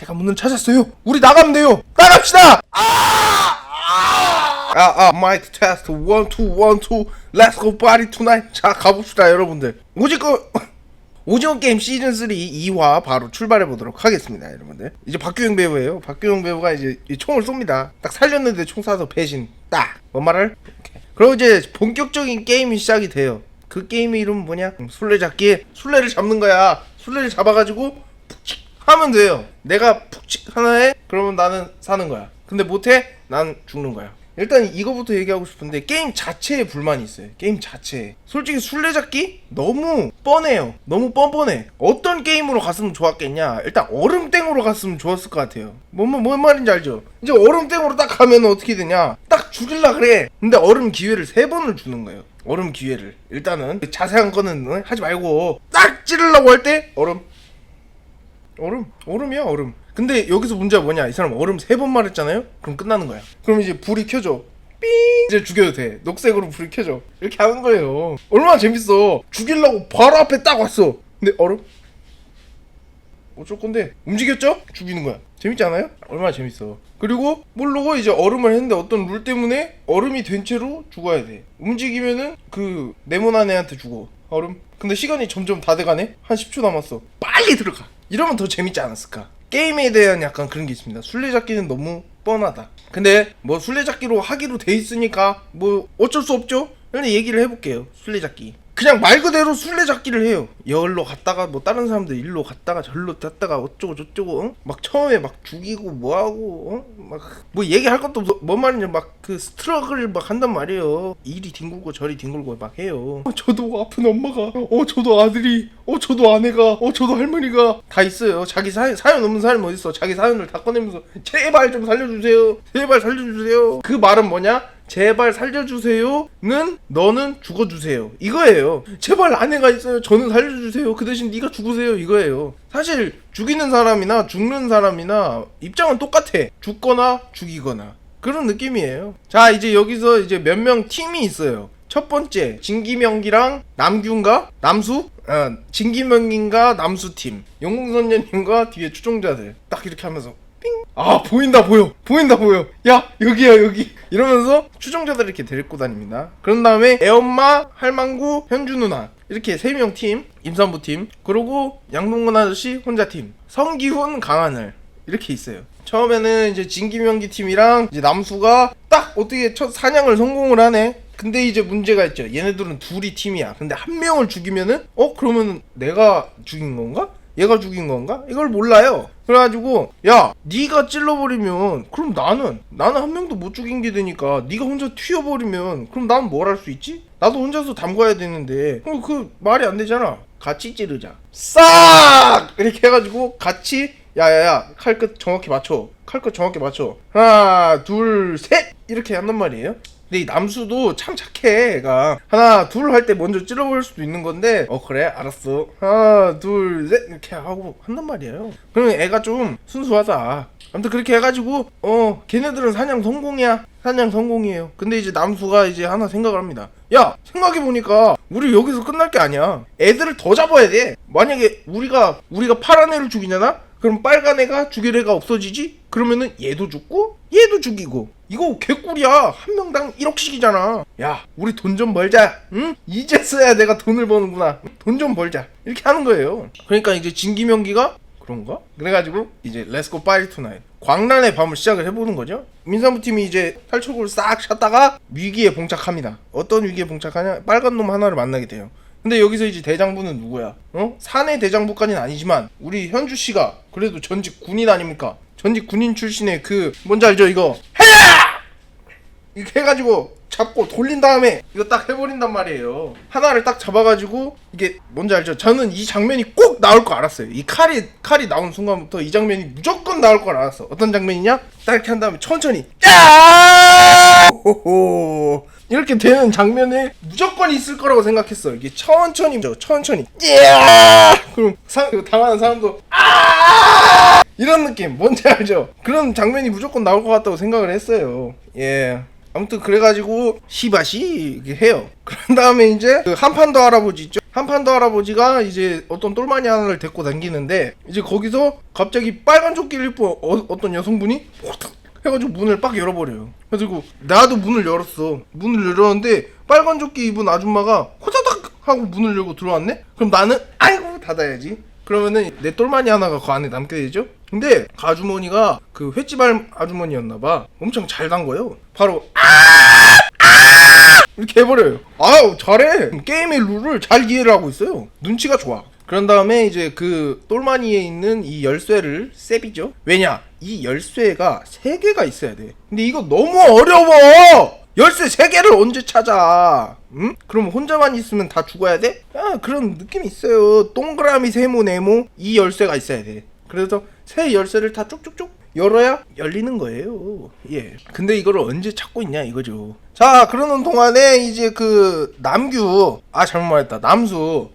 제가 문을 찾았어요. 우리 나가면 돼요. 나갑시다. 아! 아, 아, 마이크 테스트 원, 투, 원, 투. Let's go party tonight. 자, 가봅시다, 여러분들. 오징어 오징어 게임 시즌 3 2화 바로 출발해 보도록 하겠습니다, 여러분들. 이제 박규영 배우예요. 박규영 배우가 이제 이 총을 쏩니다. 딱 살렸는데 총 쏴서 배신. 딱. 뭔 말을? 그리고 이제 본격적인 게임이 시작이 돼요. 그 게임 이름은 뭐냐? 음, 술래잡기. 술래를 잡는 거야. 술래를 잡아가지고 푹칙 하면 돼요. 내가 푹칙 하나에 그러면 나는 사는 거야. 근데 못해? 난 죽는 거야. 일단 이거부터 얘기하고 싶은데 게임 자체에 불만이 있어요. 게임 자체에. 솔직히 술래잡기 너무 뻔해요. 너무 뻔뻔해. 어떤 게임으로 갔으면 좋았겠냐? 일단 얼음땡으로 갔으면 좋았을 것 같아요. 뭔, 말- 뭔 말인지 알죠? 이제 얼음땡으로 딱 가면 어떻게 되냐? 딱 죽일라 그래. 근데 얼음 기회를 세 번을 주는 거예요. 얼음 기회를. 일단은 자세한 거는 어, 하지 말고 딱 찌르려고 할 때 얼음 얼음? 얼음이야 얼음. 근데 여기서 문제가 뭐냐? 이 사람 얼음 세 번 말했잖아요? 그럼 끝나는 거야. 그럼 이제 불이 켜져. 삥! 이제 죽여도 돼. 녹색으로 불이 켜져. 이렇게 하는 거예요. 얼마나 재밌어. 죽이려고 바로 앞에 딱 왔어. 근데 얼음? 어쩔 건데? 움직였죠? 죽이는 거야. 재밌지 않아요? 얼마나 재밌어. 그리고 모르고 이제 얼음을 했는데 어떤 룰 때문에 얼음이 된 채로 죽어야 돼. 움직이면은 그 네모난 애한테 죽어. 얼음? 근데 시간이 점점 다 돼가네? 한 10초 남았어. 빨리 들어가 이러면 더 재밌지 않았을까? 게임에 대한 약간 그런 게 있습니다. 술래잡기는 너무 뻔하다. 근데 뭐 술래잡기로 하기로 돼 있으니까 뭐 어쩔 수 없죠? 근데 얘기를 해볼게요. 술래잡기 그냥 말 그대로 술래잡기를 해요. 여기로 갔다가 뭐 다른 사람들 일로 갔다가 절로 갔다가 어쩌고 저쩌고 응? 막 처음에 막 죽이고 뭐하고 막뭐 얘기할 것도 없어. 뭔 말인지 막그 스트러글을 막 한단 말이에요. 이리 뒹굴고 저리 뒹굴고 막 해요. 어, 저도 아픈 엄마가 어 저도 아들이 어 저도 아내가 어 저도 할머니가 다 있어요. 자기 사, 사연 없는 사람이 어딨어. 자기 사연을 다 꺼내면서 제발 좀 살려주세요. 제발 살려주세요. 그 말은 뭐냐? 제발 살려주세요는 너는 죽어주세요. 이거예요. 제발 아내가 있어요. 저는 살려주세요. 그 대신 네가 죽으세요. 이거예요. 사실 죽이는 사람이나 죽는 사람이나 입장은 똑같아. 죽거나 죽이거나. 그런 느낌이에요. 자 이제 여기서 이제 몇 명 팀이 있어요. 첫 번째 진기명기랑 남균가 남수? 어, 진기명인가 남수 팀. 영웅선녀님과 뒤에 추종자들. 딱 이렇게 하면서 아 보인다 보여. 보인다 보여. 야 여기야 여기 이러면서 추종자들 이렇게 데리고 다닙니다. 그런 다음에 애엄마 할망구 현주 누나 이렇게 세 명 팀 임산부 팀 그리고 양동근 아저씨 혼자 팀 성기훈 강하늘 이렇게 있어요. 처음에는 이제 진기명기 팀이랑 이제 남수가 딱 어떻게 첫 사냥을 성공을 하네. 근데 이제 문제가 있죠. 얘네들은 둘이 팀이야. 근데 한 명을 죽이면은 어 그러면 내가 죽인 건가? 얘가 죽인 건가? 이걸 몰라요. 그래가지고 야 네가 찔러버리면 그럼 나는 나는 한 명도 못 죽인 게 되니까 네가 혼자 튀어버리면 그럼 나는 뭘할 수 있지? 나도 혼자서 담가야 되는데 어, 그 말이 안 되잖아. 같이 찌르자. 싹 이렇게 해가지고 같이 야야야 칼끝 정확히 맞춰. 칼끝 정확히 맞춰. 하나 둘 셋 이렇게 한단 말이에요. 근데 이 남수도 참 착해 애가. 하나 둘 할 때 먼저 찔러버릴 수도 있는 건데 어 그래? 알았어. 하나 둘 셋 이렇게 하고 한단 말이에요. 그러면 애가 좀 순수하다. 아무튼 그렇게 해가지고 어 걔네들은 사냥 성공이야. 사냥 성공이에요. 근데 이제 남수가 이제 하나 생각을 합니다. 야 생각해보니까 우리 여기서 끝날 게 아니야. 애들을 더 잡아야 돼. 만약에 우리가 우리가 파란 애를 죽이잖아 그럼 빨간 애가 죽일 애가 없어지지? 그러면은 얘도 죽고 얘도 죽이고. 이거 개꿀이야. 한 명당 1억씩이잖아. 야 우리 돈 좀 벌자. 응? 이제서야 내가 돈을 버는구나. 돈 좀 벌자. 이렇게 하는 거예요. 그러니까 이제 진기명기가 그런가? 그래가지고 이제 렛츠고 파이 투나잇 광란의 밤을 시작을 해보는 거죠. 민사부 팀이 이제 탈출구를 싹 쳤다가 위기에 봉착합니다. 어떤 위기에 봉착하냐? 빨간 놈 하나를 만나게 돼요 근데 여기서 이제 대장부는 누구야? 어? 사내 대장부까지는 아니지만 우리 현주 씨가 그래도 전직 군인 아닙니까? 전직 군인 출신의 그 뭔지 알죠 이거? 해야! 이렇게 해가지고 잡고 돌린 다음에 이거 딱 해버린단 말이에요. 하나를 딱 잡아가지고 이게 뭔지 알죠? 저는 이 장면이 꼭 나올 거 알았어요. 이 칼이 칼이 나온 순간부터 이 장면이 무조건 나올 걸 알았어. 어떤 장면이냐? 딱 이렇게 한 다음에 천천히 야! 호호. 이렇게 되는 장면에 무조건 있을 거라고 생각했어. 이게 천천히, 천천히. 야! 그럼 사, 그 당하는 사람도 아! 이런 느낌 뭔지 알죠? 그런 장면이 무조건 나올 것 같다고 생각을 했어요. 예. 아무튼 그래가지고 시바시 해요. 그런 다음에 이제 그 한 판 더 할아버지 있죠? 한판도 할아버지가 이제 어떤 똘마니 하나를 데리고 다니는데 이제 거기서 갑자기 빨간 조끼를 입고 어, 어떤 여성분이 호탁 해가지고 문을 빡 열어버려요. 그래가지고 나도 문을 열었어. 문을 열었는데 빨간 조끼 입은 아줌마가 호다닥 하고 문을 열고 들어왔네? 그럼 나는 아이고 닫아야지. 그러면은 내 똘마니 하나가 그 안에 남게 되죠? 근데 그 아주머니가 그 횟집 알- 아주머니였나봐. 엄청 잘간 거예요. 바로 이렇게 해버려요. 아우 잘해. 게임의 룰을 잘 이해를 하고 있어요. 눈치가 좋아. 그런 다음에 이제 그 똘마니에 있는 이 열쇠를 세비죠. 왜냐? 이 열쇠가 세 개가 있어야 돼. 근데 이거 너무 어려워. 열쇠 세 개를 언제 찾아? 응? 그럼 혼자만 있으면 다 죽어야 돼? 아 그런 느낌이 있어요. 동그라미 세모 네모 이 열쇠가 있어야 돼. 그래서 새 열쇠를 다 쭉쭉쭉 열어야 열리는 거예요. 예. 근데 이거를 언제 찾고 있냐 이거죠. 자, 그러는 동안에 이제 그 남규 아 잘못 말했다. 남수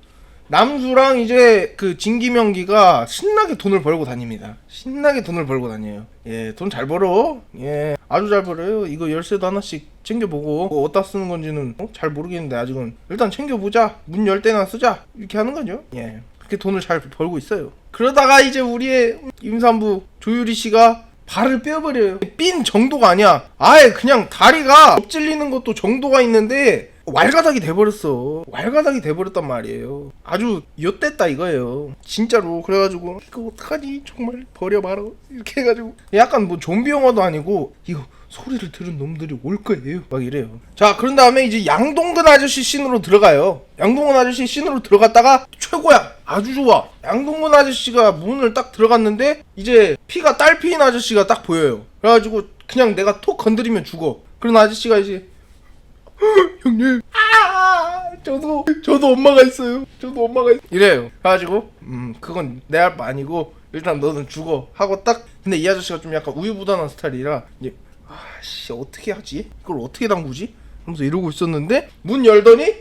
남수랑 이제 그 진기명기가 신나게 돈을 벌고 다닙니다. 신나게 돈을 벌고 다녀요. 예, 돈 잘 벌어. 예, 아주 잘 벌어요. 이거 열쇠도 하나씩 챙겨보고 뭐 어디다 쓰는 건지는 어? 잘 모르겠는데 아직은 일단 챙겨보자. 문 열 때나 쓰자. 이렇게 하는 거죠. 예, 그렇게 돈을 잘 벌고 있어요. 그러다가 이제 우리의 임산부 조유리 씨가 발을 빼버려요. 삔 정도가 아니야. 아예 그냥 다리가 엎질리는 것도 정도가 있는데 왈가닥이 돼버렸어. 왈가닥이 돼버렸단 말이에요. 아주 엿됐다 이거예요. 진짜로. 그래가지고 이거 어떡하니? 정말 버려봐라. 이렇게 해가지고 약간 뭐 좀비 영화도 아니고 이거 소리를 들은 놈들이 올 거예요. 막 이래요. 자, 그런 다음에 이제 양동근 아저씨 씬으로 들어가요. 양동근 아저씨 씬으로 들어갔다가 최고야. 아주 좋아. 양동근 아저씨가 문을 딱 들어갔는데 이제 피가 딸피인 아저씨가 딱 보여요. 그래가지고 그냥 내가 톡 건드리면 죽어. 그런 아저씨가 이제 형님. 아, 저도 저도 엄마가 있어요. 저도 엄마가 있... 이래요. 그래가지고 음 그건 내 할 바 아니고 일단 너는 죽어 하고 딱 근데 이 아저씨가 좀 약간 우유부단한 스타일이라 이제 아씨 어떻게 하지? 이걸 어떻게 담그지? 하면서 이러고 있었는데 문 열더니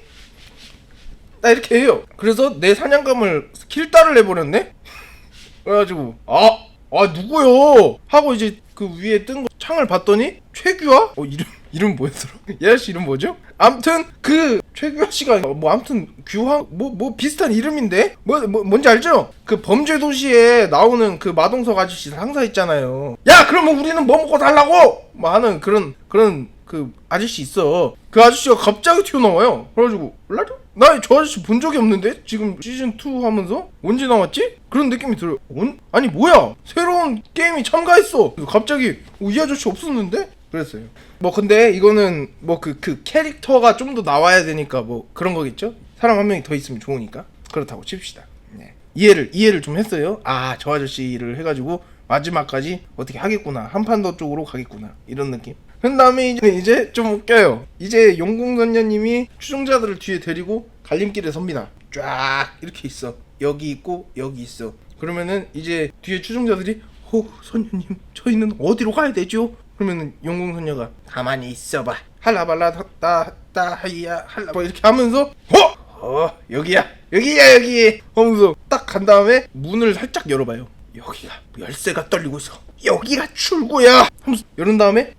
나 이렇게 해요. 그래서 내 사냥감을 킬다를 해버렸네. 그래가지고 아, 아 누구요? 하고 이제 그 위에 뜬 거 창을 봤더니 최규하? 어 이름 이름 뭐였더라? 이 아저씨 이름 뭐죠? 암튼 그 최규하 씨가 뭐 암튼 규하 뭐뭐 비슷한 이름인데 뭐, 뭐 뭔지 알죠? 그 범죄 도시에 나오는 그 마동석 아저씨 상사 있잖아요. 야 그러면 우리는 뭐 먹고 달라고? 뭐 하는 그런 그런 그 아저씨 있어. 그 아저씨가 갑자기 튀어나와요. 그래가지고 몰라죠? 나저 아저씨 본 적이 없는데 지금 시즌 2 하면서 언제 나왔지? 그런 느낌이 들어요. 온? 아니 뭐야? 새로운 게임이 참가했어. 갑자기 어, 이 아저씨 없었는데? 그랬어요. 뭐 근데 이거는 뭐 그 그 캐릭터가 좀 더 나와야 되니까 뭐 그런 거겠죠? 사람 한 명이 더 있으면 좋으니까 그렇다고 칩시다. 네. 이해를 이해를 좀 했어요. 아 저 아저씨를 해가지고 마지막까지 어떻게 하겠구나 한 판 더 쪽으로 가겠구나 이런 느낌. 그 다음에 이제, 이제 좀 웃겨요. 이제 용궁선녀님이 추종자들을 뒤에 데리고 갈림길에 섭니다. 쫙 이렇게 있어. 여기 있고 여기 있어. 그러면은 이제 뒤에 추종자들이 호 선녀님 저희는 어디로 가야 되죠? 그러면은 용궁선녀가 가만히 있어봐. 할라발라 das다 하이야 할라 뭐 이렇게 하면서 어? 어 여기야 여기야 여기 하면서 딱 간 다음에 문을 살짝 열어봐요. 여기가 열쇠가 떨리고 있어. 여기가 출구야. 하면서 열은 다음에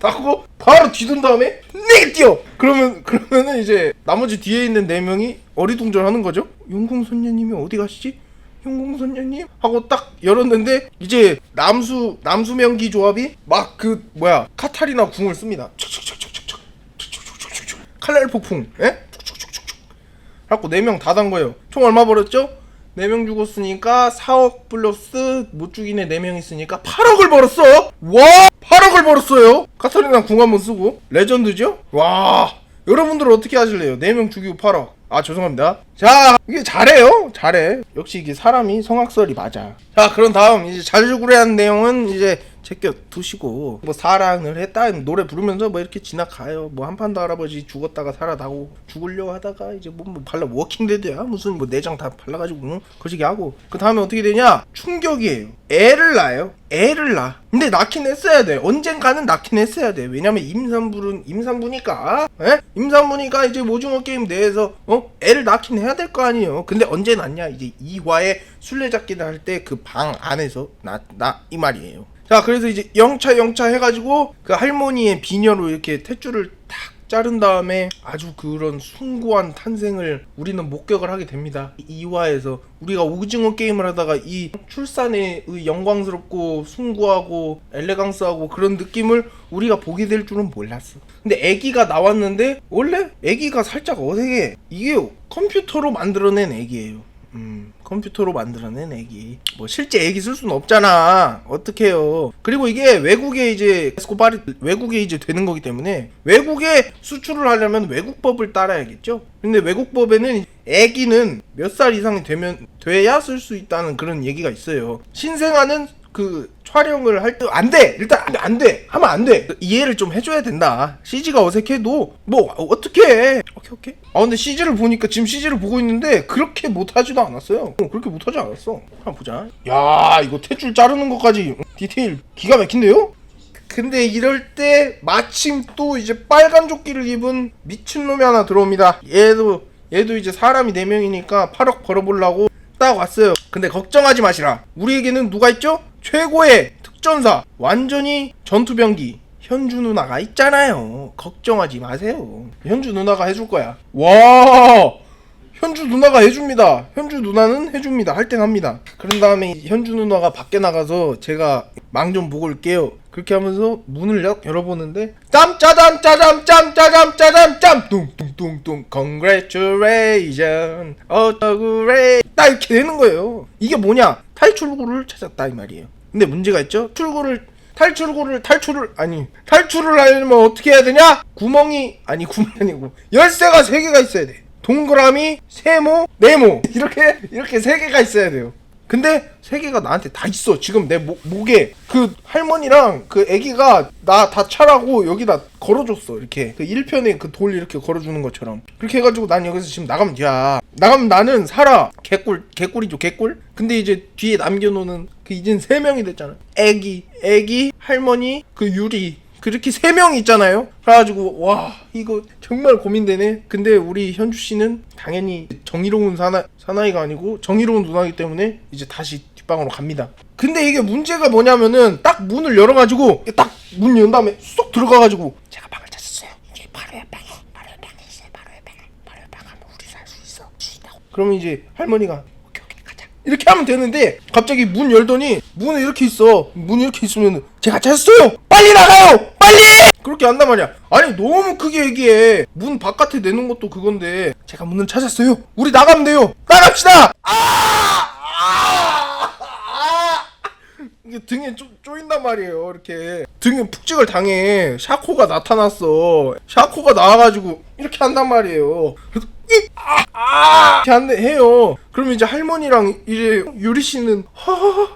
하고 바로 뒤돈 다음에 내게 뛰어. 그러면 그러면은 이제 나머지 뒤에 있는 네 명이 어리둥절하는 거죠. 용궁 선녀님이 어디 가시지? 용궁선녀님 하고 딱 열었는데 이제 남수 남수명기 조합이 막 그 뭐야 카타리나 궁을 씁니다. 칼날 폭풍, 예? 갖고 네 명 다 단 거예요. 총 얼마 벌었죠? 네 명 죽었으니까 4억 플러스 못애 4명 있으니까 8억을 벌었어! 와! 8억을 벌었어요! 카타리나 궁 한번 쓰고. 레전드죠? 와! 여러분들은 어떻게 하실래요? 4명 죽이고 8억. 아, 죄송합니다. 자, 이게 잘해요. 잘해. 역시 이게 사람이 성악설이 맞아. 자, 그런 다음 이제 자주구레한 내용은 이제 제껴 두시고 뭐 사랑을 했다 노래 부르면서 뭐 이렇게 지나가요. 뭐 한판도 할아버지 죽었다가 살아나고 죽으려고 하다가 이제 뭐, 뭐 발라 워킹데드야 무슨 뭐 내장 다 발라가지고 응? 거시기 하고 그 다음에 어떻게 되냐 충격이에요. 애를 낳아요. 애를 낳아. 근데 낳긴 했어야 돼. 언젠가는 낳긴 했어야 돼. 왜냐면 임산부는 임산부니까. 에? 임산부니까 이제 오징어 게임 내에서 어 애를 낳긴 해야 될 거 아니에요. 근데 언제 낳냐? 이제 2화에 술래잡기를 할 때 그 방 안에서 낳나 이 말이에요. 자 그래서 이제 영차 영차 해가지고 그 할머니의 비녀로 이렇게 탯줄을 탁 자른 다음에 아주 그런 숭고한 탄생을 우리는 목격을 하게 됩니다. 이 2화에서 우리가 오징어 게임을 하다가 이 출산의 의 영광스럽고 숭고하고 엘레강스하고 그런 느낌을 우리가 보게 될 줄은 몰랐어. 근데 애기가 나왔는데 원래 애기가 살짝 어색해. 이게 컴퓨터로 만들어낸 애기예요. 음, 컴퓨터로 만들어낸 애기. 뭐 실제 애기 쓸 수는 없잖아. 어떡해요. 그리고 이게 외국에 이제 에스코바리 외국에 이제 되는 거기 때문에 외국에 수출을 하려면 외국법을 따라야겠죠. 근데 외국법에는 애기는 몇 살 이상이 되면 돼야 쓸 수 있다는 그런 얘기가 있어요. 신생아는 그 촬영을 할 때 안 돼. 일단 안 돼. 하면 안 돼. 이해를 좀 해줘야 된다. CG가 어색해도 뭐 어떻게 해. 오케이 오케이. 아 근데 CG를 보니까 지금 CG를 보고 있는데 그렇게 못하지도 않았어요. 어, 그렇게 못하지 않았어. 한번 보자. 야 이거 tet줄 자르는 것까지 디테일 기가 막힌데요? 근데 이럴 때 마침 또 이제 빨간 조끼를 입은 미친놈이 하나 들어옵니다. 얘도 얘도 이제 사람이 4명이니까 8억 벌어보려고 딱 왔어요. 근데 걱정하지 마시라. 우리에게는 누가 있죠? 최고의 특전사. 완전히 전투병기. 현주 누나가 있잖아요. 걱정하지 마세요. 현주 누나가 해줄 거야. 와! 현주 누나가 해줍니다. 현주 누나는 해줍니다. 할 땐 합니다. 그런 다음에 현주 누나가 밖에 나가서 제가 망 좀 보고 올게요. 그렇게 하면서 문을 열- 열어보는데 짬 짜잠 짜잠 짬 짜잠 짜잠 짬 뚱뚱뚱뚱 congratulation 어쩌구레 딱 이렇게 되는 거예요. 이게 뭐냐 탈출구를 찾았다 이 말이에요. 근데 문제가 있죠. 출구를 탈출구를 탈출을 아니 탈출을 하려면 어떻게 해야 되냐? 구멍이 아니 구멍이 아니고 열쇠가 세 개가 있어야 돼. 동그라미, 세모, 네모 이렇게 이렇게 세 개가 있어야 돼요. 근데 세 개가 나한테 다 있어. 지금 내 목, 목에 그 할머니랑 그 애기가 나 다 차라고 여기다 걸어줬어. 이렇게 그 1편에 그 돌 이렇게 걸어주는 것처럼 그렇게 해가지고 난 여기서 지금 나가면 야 나가면 나는 살아. 개꿀 개꿀이죠 개꿀. 근데 이제 뒤에 남겨놓는 그 이젠 세 명이 됐잖아. 애기 애기 할머니 그 유리 그렇게 세 명 있잖아요. 그래가지고 와 이거 정말 고민되네. 근데 우리 현주 씨는 당연히 정의로운 사나 사나이가 아니고 정의로운 누나이기 때문에 이제 다시 뒷방으로 갑니다. 근데 이게 문제가 뭐냐면은 딱 문을 열어가지고 딱 문 연 다음에 쏙 들어가가지고 제가 방을 찾았어요. 이게 바로 옆방에 바로 옆방에 있어요. 바로 옆방에 바로 옆방 가면 우리 살 수 있어. 쉬다고. 그러면 이제 할머니가 이렇게 하면 되는데 갑자기 문 열더니 문에 이렇게 있어. 문 이렇게 있으면 제가 찾았어요. 빨리 나가요. 빨리. 그렇게 한단 말이야. 아니 너무 크게 얘기해. 문 바깥에 내는 것도 그건데 제가 문을 찾았어요. 우리 나가면 돼요. 나갑시다. 아! 아! 아! 이게 등에 쪼, 쪼인단 말이에요. 이렇게 등에 푹찍을 당해. 샤코가 나타났어. 샤코가 나와가지고 이렇게 한단 말이에요. 아! 아! 이렇게 해요. 그러면 이제 할머니랑 이제 유리 씨는 아,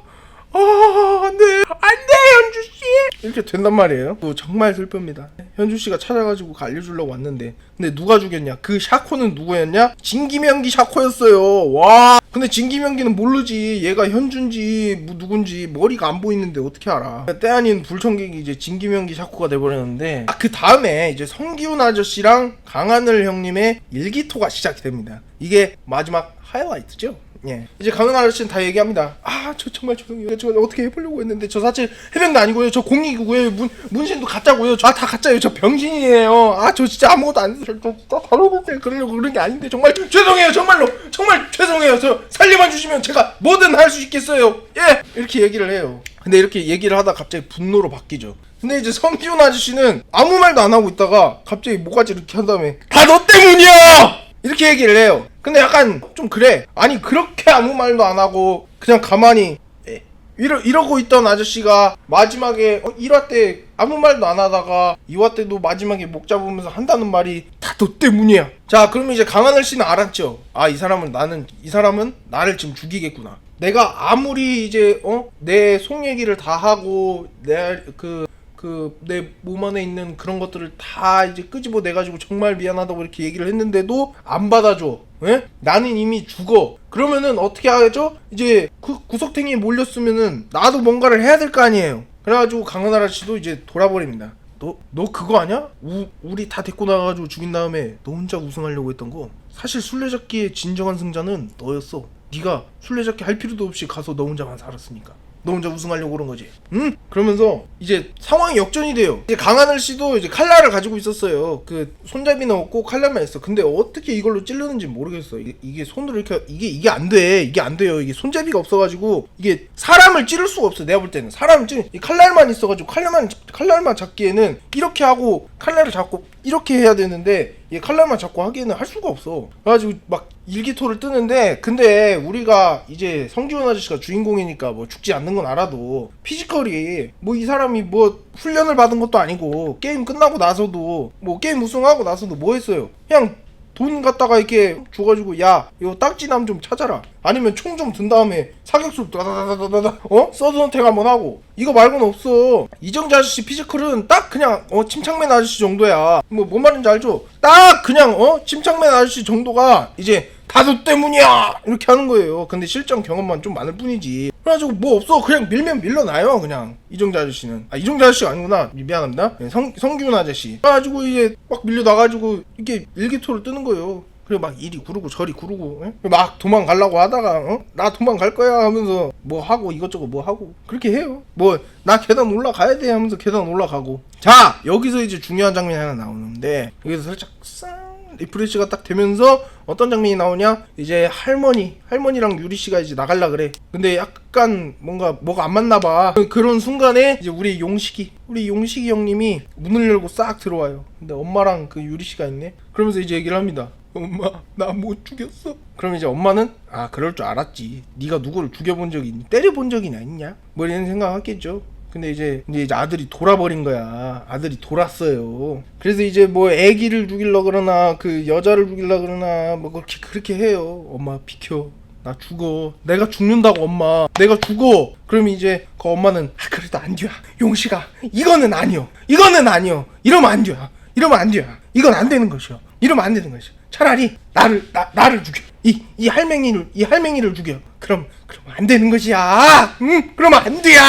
아, 안 돼. 안 돼, 현주 씨. 이렇게 된단 말이에요. 뭐 정말 슬픕니다. 현주 씨가 찾아가지고 그 알려주려고 왔는데, 근데 누가 죽였냐? 그 샤코는 누구였냐? 진기명기 샤코였어요. 와. 근데 진기명기는 모르지. 얘가 현준지 뭐 누군지 머리가 안 보이는데 어떻게 알아? 때 아닌 불청객이 이제 진기명기 샤코가 돼버렸는데, 아, 그 다음에 이제 성기훈 아저씨랑 강하늘 형님의 일기토가 시작이 됩니다. 이게 마지막 하이라이트죠. 예. 이제 강은 아저씨는 다 얘기합니다. 아, 저 정말 죄송해요. 저 어떻게 해보려고 했는데 저 사실 해병도 아니고요. 저 공익이고요. 문 문신도 가짜고요. 아, 다 가짜예요. 저 병신이에요. 아, 저 진짜 아무것도 안 했어요. 저 진짜 다르고 그러려고 그런 게 아닌데 정말 죄송해요. 정말로 정말 죄송해요. 저 살려만 주시면 제가 뭐든 할 수 있겠어요. 예, 이렇게 얘기를 해요. 근데 이렇게 얘기를 하다 갑자기 분노로 바뀌죠. 근데 이제 성기훈 아저씨는 아무 말도 안 하고 있다가 갑자기 목까지 이렇게 한 다음에 다 너 때문이야! 이렇게 얘기를 해요. 근데 약간 좀 그래. 아니 그렇게 아무 말도 안 하고 그냥 가만히 에, 이러, 이러고 있던 아저씨가 마지막에 어, 1화 때 아무 말도 안 하다가 2화 때도 마지막에 목 잡으면서 한다는 말이 다 너 때문이야. 자 그러면 이제 강하늘 씨는 알았죠. 아 이 사람은 나는 이 사람은 나를 지금 죽이겠구나. 내가 아무리 이제 어 내 속 얘기를 다 하고 내 그 그 내 몸 안에 있는 그런 것들을 다 이제 끄집어 내 가지고 정말 미안하다고 이렇게 얘기를 했는데도 안 받아줘. 예? 나는 이미 죽어. 그러면은 어떻게 하죠? 이제 그 구석탱이에 몰렸으면은 나도 뭔가를 해야 될 거 아니에요. 그래가지고 강은하라 씨도 이제 돌아버립니다. 너, 너 그거 아냐? 우, 우리 다 데리고 나가가지고 죽인 다음에 너 혼자 우승하려고 했던 거 사실 술래잡기의 진정한 승자는 너였어 네가 술래잡기 할 필요도 없이 가서 너 혼자만 살았으니까 너 혼자 우승하려고 그런 거지. 응? 그러면서 이제 상황이 역전이 돼요. 이제 강하늘 씨도 이제 칼날을 가지고 있었어요. 그 손잡이는 없고 칼날만 있어. 근데 어떻게 이걸로 찌르는지 모르겠어. 이게, 이게 손으로 이렇게 이게 이게 안 돼. 이게 안 돼요. 이게 손잡이가 없어가지고 이게 사람을 찌를 수가 없어. 내가 볼 때는 사람을 찌. 이 칼날만 있어가지고 칼날만 칼날만 잡기에는 이렇게 하고 칼날을 잡고 이렇게 해야 되는데 얘 칼날만 잡고 하기에는 할 수가 없어. 그래가지고 막 일기토를 뜨는데 근데 우리가 이제 성지훈 아저씨가 주인공이니까 뭐 죽지 않는 건 알아도 피지컬이 뭐 이 사람이 뭐 훈련을 받은 것도 아니고 게임 끝나고 나서도 뭐 게임 우승하고 나서도 뭐 했어요? 그냥 돈 갖다가 이렇게 줘가지고 야 이거 딱지남 좀 찾아라. 아니면 총 좀 든 다음에 사격수 다다다다다다 어? 서드 선택 한번 하고. 이거 말고는 없어. 이정재 아저씨 피지컬은 딱 그냥 어 침착맨 아저씨 정도야. 뭐 뭔 말인지 알죠? 딱 그냥 어? 침착맨 아저씨 정도가 이제 다도 때문이야! 이렇게 하는 거예요. 근데 실전 경험만 좀 많을 뿐이지. 그래가지고 뭐 없어. 그냥 밀면 밀려나요 그냥. 이정재 아저씨는. 아 이정재 아저씨가 아니구나. 미안합니다. 네, 성, 성기훈 아저씨. 그래가지고 이제 막 밀려나가지고 이게 일기토를 뜨는 거예요. 그리고 막 이리 구르고 저리 구르고 예? 막 도망가려고 하다가 어? 나 도망갈 거야 하면서 뭐 하고 이것저것 뭐 하고. 그렇게 해요. 뭐 나 계단 올라가야 돼 하면서 계단 올라가고. 자 여기서 이제 중요한 장면이 하나 나오는데 여기서 살짝 쌍 리프레시가 딱 되면서 어떤 장면이 나오냐? 이제 할머니 할머니랑 유리 씨가 이제 나갈라 그래. 근데 약간 뭔가 뭐가 안 맞나 봐. 그런 순간에 이제 우리 용식이 우리 용식이 형님이 문을 열고 싹 들어와요. 근데 엄마랑 그 유리 씨가 있네. 그러면서 이제 얘기를 합니다. 엄마 나 못 죽였어. 그럼 이제 엄마는 아 그럴 줄 알았지. 네가 누구를 죽여본 적이 있니? 때려본 적이나 있냐? 뭐 이런 생각하겠죠 근데 이제 이제 아들이 돌아버린 거야. 아들이 돌았어요. 그래서 이제 뭐 아기를 죽일라 그러나 그 여자를 죽일라 그러나 뭐 그렇게 그렇게 해요. 엄마 비켜. 나 죽어. 내가 죽는다고 엄마. 내가 죽어. 그럼 이제 그 엄마는 아 그래도 안 돼요. 용식아 이거는 아니요. 이거는 아니요. 이러면 안 돼요. 이러면 안 돼요. 이건 안 되는 것이요. 이러면 안 되는 것이요. 차라리 나를 나, 나를 죽여. 이 이 할맹이를 이 할맹이를 죽여. 그럼 그러면 안 되는 것이야. 응? 그러면 안 돼야.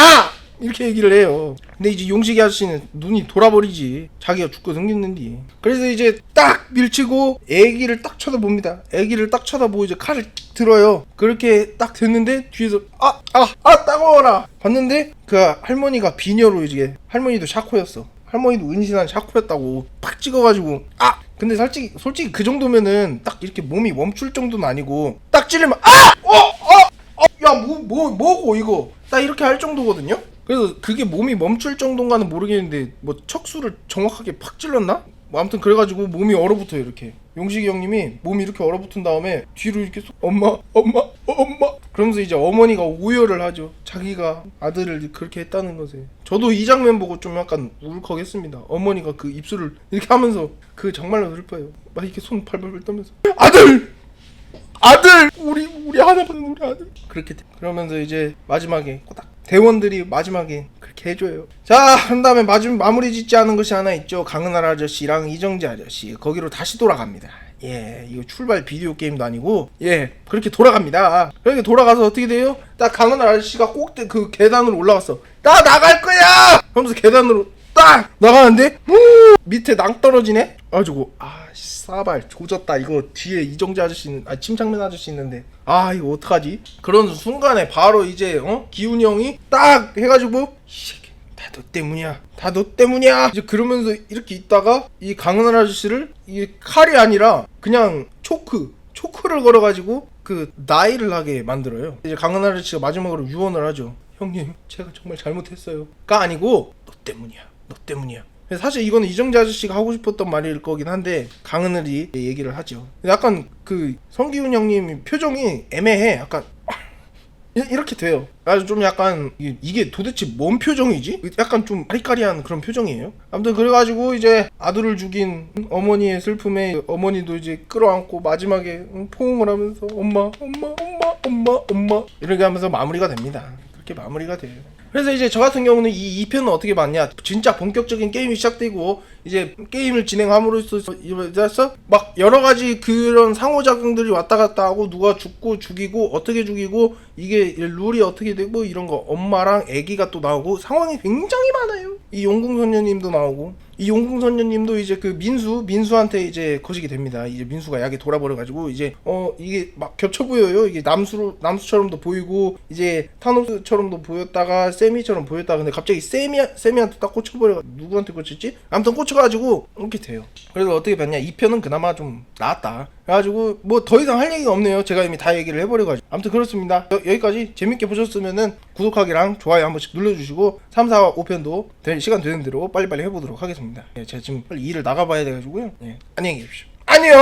이렇게 얘기를 해요. 근데 이제 용식이 아저씨는 눈이 돌아버리지. 자기가 죽고 생겼는데. 그래서 이제 딱 밀치고 애기를 딱 쳐다봅니다. 애기를 딱 쳐다보고 이제 칼을 들어요. 그렇게 딱 됐는데 뒤에서 아, 아, 아, 따가워라. 봤는데 그 할머니가 비녀로 이제 할머니도 샤코였어. 할머니도 은신한 샤코였다고 팍 찍어가지고 아 근데 솔직히 솔직히 그 정도면은 딱 이렇게 몸이 멈출 정도는 아니고 딱 찌르면 아! 어! 어! 어! 야, 뭐, 뭐, 뭐고, 이거? 딱 이렇게 할 정도거든요? 그래서 그게 몸이 멈출 정도인가는 모르겠는데, 뭐, 척수를 정확하게 팍 찔렀나? 뭐, 아무튼 그래가지고 몸이 얼어붙어요, 이렇게. 용식이 형님이 몸이 이렇게 얼어붙은 다음에 뒤로 이렇게 쏙, 엄마, 엄마, 엄마. 그러면서 이제 어머니가 오열을 하죠. 자기가 아들을 그렇게 했다는 것에. 저도 이 장면 보고 좀 약간 울컥했습니다. 어머니가 그 입술을 이렇게 하면서 그 정말로 슬퍼요. 막 이렇게 손 발발발 떨면서. 아들! 아들 우리 우리 하나만 우리 아들 그렇게 돼. 그러면서 이제 마지막에 딱 대원들이 마지막에 그렇게 해줘요. 자 한 다음에 마지막 마무리 짓지 않은 것이 하나 있죠. 강은하 아저씨랑 이정재 아저씨. 거기로 다시 돌아갑니다. 예 이거 출발 비디오 게임도 아니고 예 그렇게 돌아갑니다. 그렇게 돌아가서 어떻게 돼요? 딱 강은하 아저씨가 꼭대 그 계단으로 올라갔어. 나 나갈 거야! 하면서 계단으로 딱 나가는데? 음, 밑에 낭 떨어지네? 가지고 아 싸발 조졌다. 이거 뒤에 이정재 아저씨는 아 침착맨 아저씨 있는데. 아 이거 어떡하지? 그런 순간에 바로 이제 어? 기훈이 형이 딱 해가지고 이 새끼 다 너 때문이야. 다 너 때문이야. 이제 그러면서 이렇게 있다가 이 강은하 아저씨를 이 칼이 아니라 그냥 초크 초크를 걸어가지고 그 나이를 하게 만들어요. 이제 강은하 아저씨가 마지막으로 유언을 하죠. 형님 제가 정말 잘못했어요 가 아니고 너 때문이야 너 때문이야 사실 이거는 이정재 아저씨가 하고 싶었던 말일 거긴 한데 강은을이 얘기를 하죠. 약간 그 성기훈 형님 표정이 애매해. 약간 이- 이렇게 돼요. 아주 좀 약간 이게 도대체 뭔 표정이지? 약간 좀 아리까리한 그런 표정이에요. 아무튼 그래가지고 이제 아들을 죽인 어머니의 슬픔에 어머니도 이제 끌어안고 마지막에 포옹을 하면서 엄마, 엄마, 엄마, 엄마, 엄마 이렇게 하면서 마무리가 됩니다. 그렇게 마무리가 돼요. 그래서 이제 저 같은 경우는 이 2편은 어떻게 봤냐? 진짜 본격적인 게임이 시작되고 이제 게임을 진행함으로써 막 여러 가지 그런 상호작용들이 왔다 갔다 하고 누가 죽고 죽이고 어떻게 죽이고 이게 룰이 어떻게 되고 이런 거 엄마랑 애기가 또 나오고 상황이 굉장히 많아요. 이 용궁 선녀님도 나오고 이 용궁선녀님도 이제 그 민수 민수한테 이제 거시게 됩니다. 이제 민수가 약이 돌아버려가지고 이제 어 이게 막 겹쳐 보여요. 이게 남수로 남수처럼도 보이고 이제 타노스처럼도 보였다가 세미처럼 보였다가 근데 갑자기 세미 세미한테 딱 꽂혀버려 누구한테 꽂혔지? 아무튼 꽂혀가지고 이렇게 돼요. 그래서 어떻게 봤냐? 이 편은 그나마 좀 나았다. 그래가지고 뭐 더 이상 할 얘기가 없네요. 제가 이미 다 얘기를 해버려가지고. 아무튼 그렇습니다. 여, 여기까지 재밌게 보셨으면은 구독하기랑 좋아요 한 번씩 눌러주시고 3, 4, 5편도 될 시간 되는 대로 빨리빨리 해보도록 하겠습 니다. 예, 제가 지금 빨리 일을 나가봐야 돼가지고요. 예, 안녕히 계십시오. 안녕